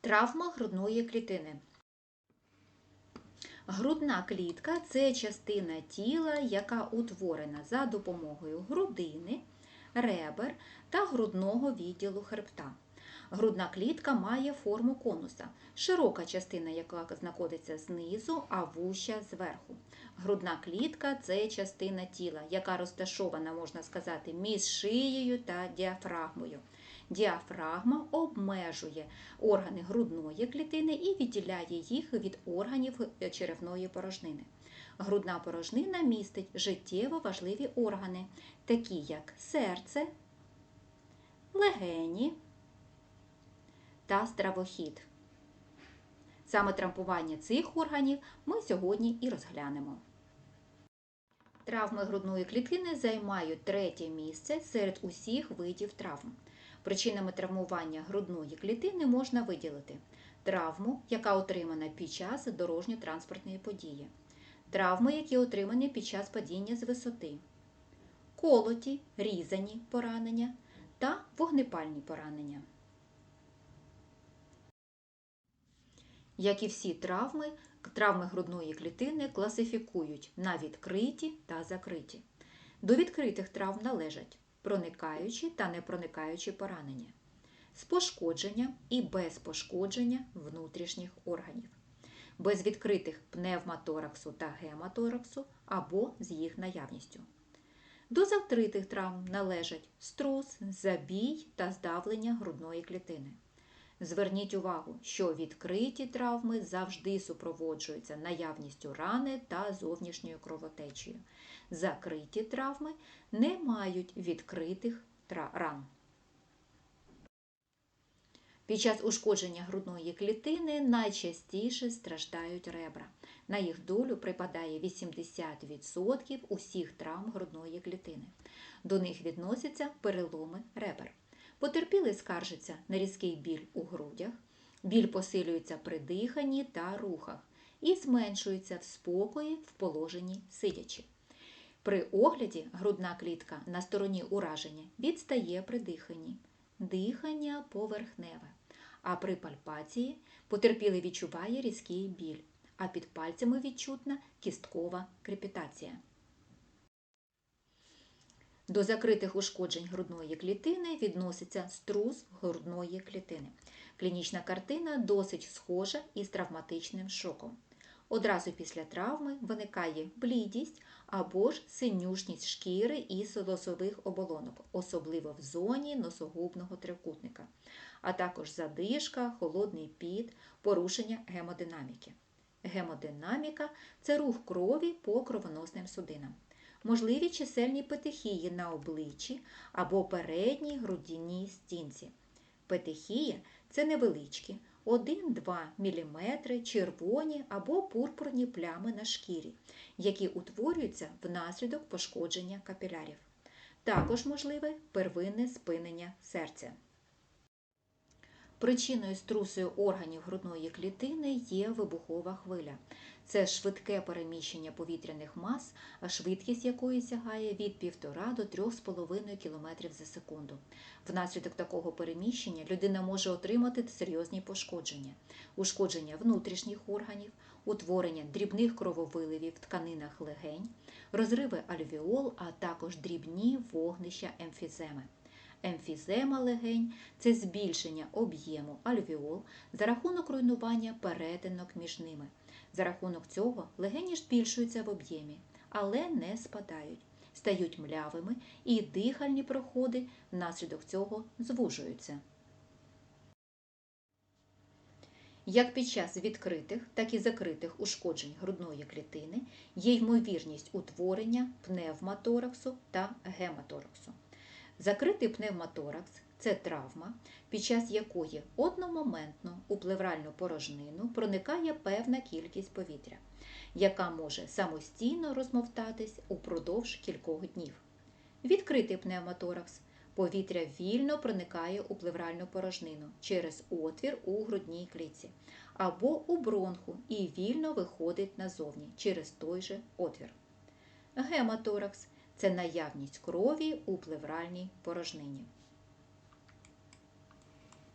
Травма грудної клітини. Грудна клітка це частина тіла, яка утворена за допомогою грудини, ребер та грудного відділу хребта. Грудна клітка має форму конуса, широка частина, яка знаходиться знизу, а вуща зверху. Грудна клітка це частина тіла, яка розташована, можна сказати, між шиєю та діафрагмою. Діафрагма обмежує органи грудної клітини і відділяє їх від органів черевної порожнини. Грудна порожнина містить життєво важливі органи, такі як серце, легені та стравохід. Саме травмування цих органів ми сьогодні і розглянемо. Травми грудної клітини займають третє місце серед усіх видів травм. Причинами травмування грудної клітини можна виділити травму, яка отримана під час дорожньо-транспортної події, травми, які отримані під час падіння з висоти, колоті, різані поранення та вогнепальні поранення. Як і всі травми, травми грудної клітини класифікують на відкриті та закриті. До відкритих травм належать проникаючі та непроникаючі поранення, з пошкодженням і без пошкодження внутрішніх органів, без відкритих пневмотораксу та гематораксу або з їх наявністю. До закритих травм належать струс, забій та здавлення грудної клітини. Зверніть увагу, що відкриті травми завжди супроводжуються наявністю рани та зовнішньою кровотечею. Закриті травми не мають відкритих ран. Під час ушкодження грудної клітини найчастіше страждають ребра. На їх долю припадає 80% усіх травм грудної клітини. До них відносяться переломи ребер. Потерпілий скаржиться на різкий біль у грудях, біль посилюється при диханні та рухах і зменшується в спокої в положенні сидячи. При огляді грудна клітка на стороні ураження відстає при диханні, дихання поверхневе, а при пальпації потерпілий відчуває різкий біль, а під пальцями відчутна кісткова крепітація. До закритих ушкоджень грудної клітини відноситься струс грудної клітини. Клінічна картина досить схожа із травматичним шоком. Одразу після травми виникає блідість або ж синюшність шкіри і носових оболонок, особливо в зоні носогубного трикутника, а також задишка, холодний піт, порушення гемодинаміки. Гемодинаміка це рух крові по кровоносним судинам можливі чисельні петехії на обличчі або передній грудяній стінці. Петехія це невеличкі 1-2 мм червоні або пурпурні плями на шкірі, які утворюються внаслідок пошкодження капілярів. Також можливе первинне спинення серця. Причиною струсою органів грудної клітини є вибухова хвиля. Це швидке переміщення повітряних мас, швидкість якої сягає від 1,5 до 3,5 км за секунду. Внаслідок такого переміщення людина може отримати серйозні пошкодження, ушкодження внутрішніх органів, утворення дрібних крововиливів в тканинах легень, розриви альвіол, а також дрібні вогнища емфіземи. Емфізема легень це збільшення об'єму альвіол за рахунок руйнування перетинок між ними. За рахунок цього легені збільшуються в об'ємі, але не спадають, стають млявими і дихальні проходи внаслідок цього звужуються. Як під час відкритих, так і закритих ушкоджень грудної клітини є ймовірність утворення пневмотораксу та гематораксу. Закритий пневмоторакс це травма, під час якої одномоментно у плевральну порожнину проникає певна кількість повітря, яка може самостійно розмовтатись упродовж кількох днів. Відкритий пневмоторакс повітря вільно проникає у плевральну порожнину через отвір у грудній клітці або у бронху і вільно виходить назовні через той же отвір. Гематоракс це наявність крові у плевральній порожнині.